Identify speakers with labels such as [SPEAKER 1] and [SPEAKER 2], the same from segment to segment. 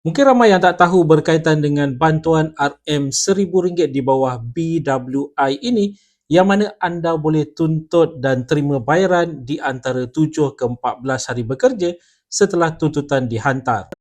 [SPEAKER 1] Mungkin ramai yang tak tahu berkaitan dengan bantuan RM1000 di bawah BWI ini yang mana anda boleh tuntut dan terima bayaran di antara 7 ke 14 hari bekerja setelah tuntutan dihantar.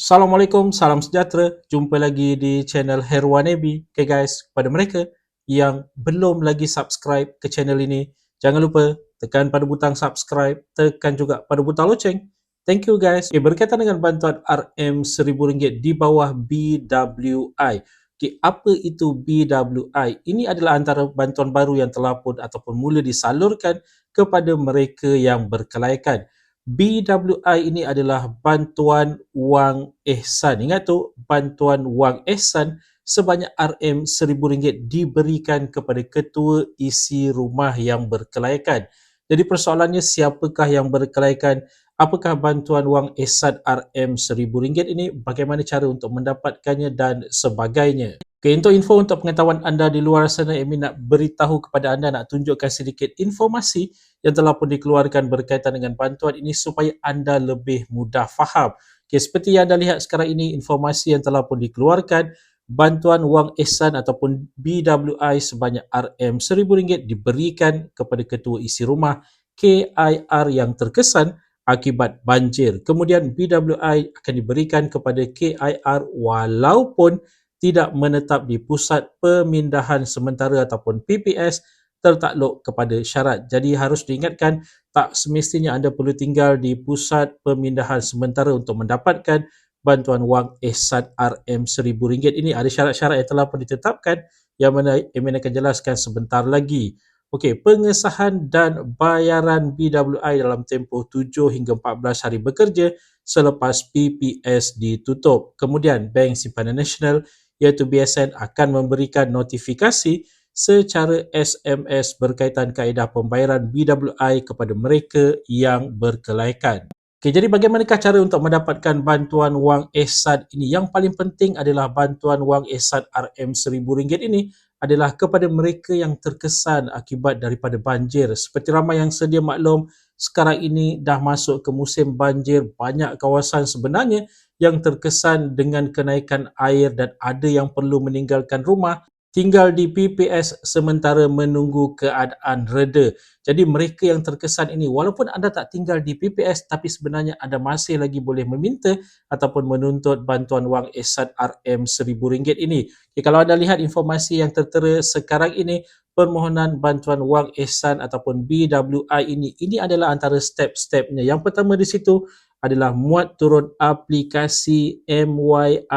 [SPEAKER 1] Assalamualaikum, salam sejahtera. Jumpa lagi di channel Herwan Ebi. Okay guys, kepada mereka yang belum lagi subscribe ke channel ini, Jangan lupa tekan pada butang subscribe, tekan juga pada butang loceng. Thank you guys. Okay, berkaitan dengan bantuan RM1000 di bawah BWI. Okay, apa itu BWI? Ini adalah antara bantuan baru yang telah pun ataupun mula disalurkan kepada mereka yang berkelaikan. BWI ini adalah bantuan wang ihsan. Ingat tu, bantuan wang ihsan sebanyak RM1000 diberikan kepada ketua isi rumah yang berkelaikan. Jadi persoalannya siapakah yang berkelaikan? Apakah bantuan wang ihsan RM1000 ini? Bagaimana cara untuk mendapatkannya dan sebagainya? Okay, untuk info untuk pengetahuan anda di luar sana, Amy nak beritahu kepada anda, nak tunjukkan sedikit informasi yang telah pun dikeluarkan berkaitan dengan bantuan ini supaya anda lebih mudah faham. Okay, seperti yang anda lihat sekarang ini, informasi yang telah pun dikeluarkan bantuan wang ihsan ataupun BWI sebanyak RM1000 diberikan kepada ketua isi rumah KIR yang terkesan akibat banjir. Kemudian BWI akan diberikan kepada KIR walaupun tidak menetap di pusat pemindahan sementara ataupun PPS tertakluk kepada syarat. Jadi harus diingatkan tak semestinya anda perlu tinggal di pusat pemindahan sementara untuk mendapatkan bantuan wang ihsan RM1000 ini ada syarat-syarat yang telah pun ditetapkan yang mana Emin akan jelaskan sebentar lagi. Okey, pengesahan dan bayaran BWI dalam tempoh 7 hingga 14 hari bekerja selepas PPS ditutup. Kemudian Bank Simpanan Nasional iaitu BSN akan memberikan notifikasi secara SMS berkaitan kaedah pembayaran BWI kepada mereka yang berkelaikan. Okay, jadi bagaimanakah cara untuk mendapatkan bantuan wang ihsan ini? Yang paling penting adalah bantuan wang ihsan RM1000 ini adalah kepada mereka yang terkesan akibat daripada banjir. Seperti ramai yang sedia maklum, sekarang ini dah masuk ke musim banjir. Banyak kawasan sebenarnya yang terkesan dengan kenaikan air dan ada yang perlu meninggalkan rumah tinggal di PPS sementara menunggu keadaan reda. Jadi mereka yang terkesan ini walaupun anda tak tinggal di PPS tapi sebenarnya anda masih lagi boleh meminta ataupun menuntut bantuan wang ihsan RM1000 ini. Okay, kalau anda lihat informasi yang tertera sekarang ini permohonan bantuan wang ihsan ataupun BWI ini ini adalah antara step-stepnya. Yang pertama di situ adalah muat turun aplikasi MYIBJKM.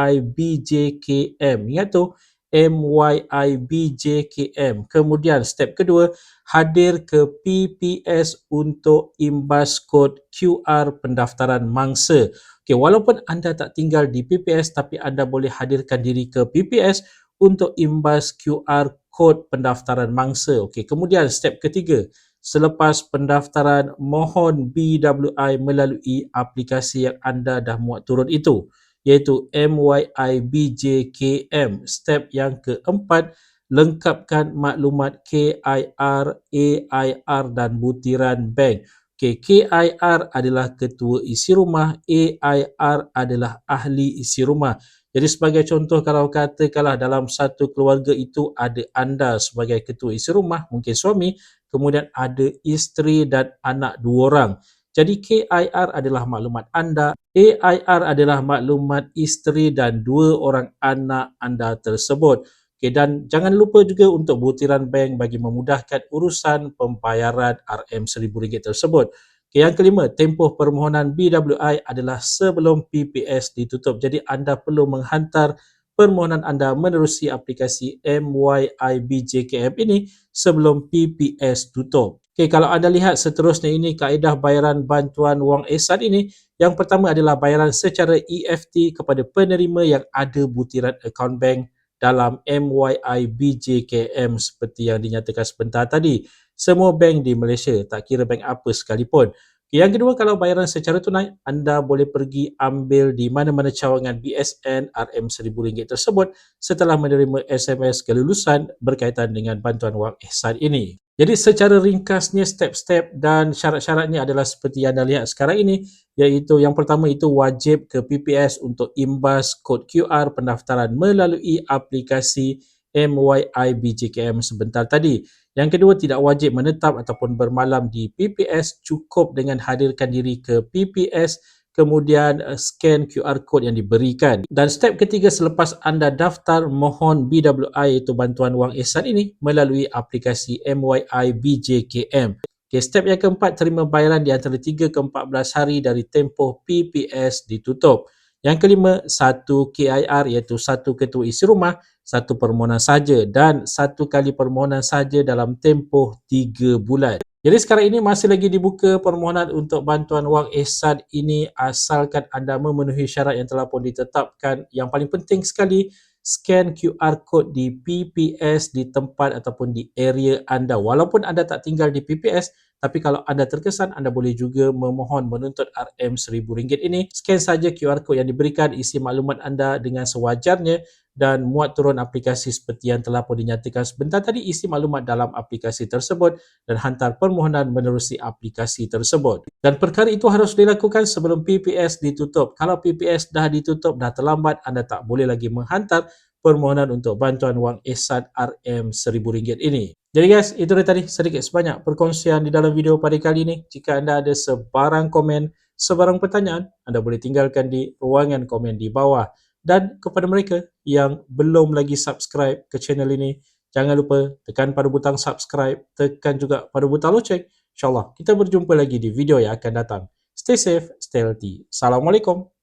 [SPEAKER 1] Ingat tu MYIBJKM. Kemudian step kedua, hadir ke PPS untuk imbas kod QR pendaftaran mangsa. Okay, walaupun anda tak tinggal di PPS tapi anda boleh hadirkan diri ke PPS untuk imbas QR kod pendaftaran mangsa. Okay, kemudian step ketiga, selepas pendaftaran mohon BWI melalui aplikasi yang anda dah muat turun itu iaitu MYIBJKM. Step yang keempat, lengkapkan maklumat KIR, AIR dan butiran bank. Okay, KIR adalah ketua isi rumah, AIR adalah ahli isi rumah. Jadi sebagai contoh kalau katakanlah dalam satu keluarga itu ada anda sebagai ketua isi rumah, mungkin suami, kemudian ada isteri dan anak dua orang. Jadi KIR adalah maklumat anda, AIR adalah maklumat isteri dan dua orang anak anda tersebut. Okay, dan jangan lupa juga untuk butiran bank bagi memudahkan urusan pembayaran RM1000 tersebut. Okay, yang kelima, tempoh permohonan BWI adalah sebelum PPS ditutup. Jadi anda perlu menghantar permohonan anda menerusi aplikasi MYIBJKM ini sebelum PPS tutup. Okay, kalau anda lihat seterusnya ini kaedah bayaran bantuan wang ihsan ini, yang pertama adalah bayaran secara EFT kepada penerima yang ada butiran akaun bank dalam MYI BJKM seperti yang dinyatakan sebentar tadi. Semua bank di Malaysia, tak kira bank apa sekalipun. Yang kedua, kalau bayaran secara tunai, anda boleh pergi ambil di mana-mana cawangan BSN RM1000 tersebut setelah menerima SMS kelulusan berkaitan dengan bantuan wang ihsan ini. Jadi secara ringkasnya step-step dan syarat-syaratnya adalah seperti yang anda lihat sekarang ini iaitu yang pertama itu wajib ke PPS untuk imbas kod QR pendaftaran melalui aplikasi MYI BJKM sebentar tadi. Yang kedua, tidak wajib menetap ataupun bermalam di PPS, cukup dengan hadirkan diri ke PPS kemudian uh, scan QR code yang diberikan. Dan step ketiga selepas anda daftar mohon BWI iaitu bantuan wang ihsan ini melalui aplikasi MYI BJKM. Okay, step yang keempat terima bayaran di antara 3 ke 14 hari dari tempoh PPS ditutup. Yang kelima, satu KIR iaitu satu ketua isi rumah, satu permohonan saja dan satu kali permohonan saja dalam tempoh tiga bulan. Jadi sekarang ini masih lagi dibuka permohonan untuk bantuan wang ihsan ini asalkan anda memenuhi syarat yang telah pun ditetapkan. Yang paling penting sekali, scan QR code di PPS di tempat ataupun di area anda. Walaupun anda tak tinggal di PPS, tapi kalau anda terkesan, anda boleh juga memohon menuntut RM1000 ini. Scan saja QR code yang diberikan, isi maklumat anda dengan sewajarnya dan muat turun aplikasi seperti yang telah pun dinyatakan sebentar tadi isi maklumat dalam aplikasi tersebut dan hantar permohonan menerusi aplikasi tersebut. Dan perkara itu harus dilakukan sebelum PPS ditutup. Kalau PPS dah ditutup, dah terlambat, anda tak boleh lagi menghantar permohonan untuk bantuan wang ihsan RM1000 ini. Jadi guys, itu dia tadi sedikit sebanyak perkongsian di dalam video pada kali ini. Jika anda ada sebarang komen, sebarang pertanyaan, anda boleh tinggalkan di ruangan komen di bawah. Dan kepada mereka yang belum lagi subscribe ke channel ini, jangan lupa tekan pada butang subscribe, tekan juga pada butang loceng. InsyaAllah kita berjumpa lagi di video yang akan datang. Stay safe, stay healthy. Assalamualaikum.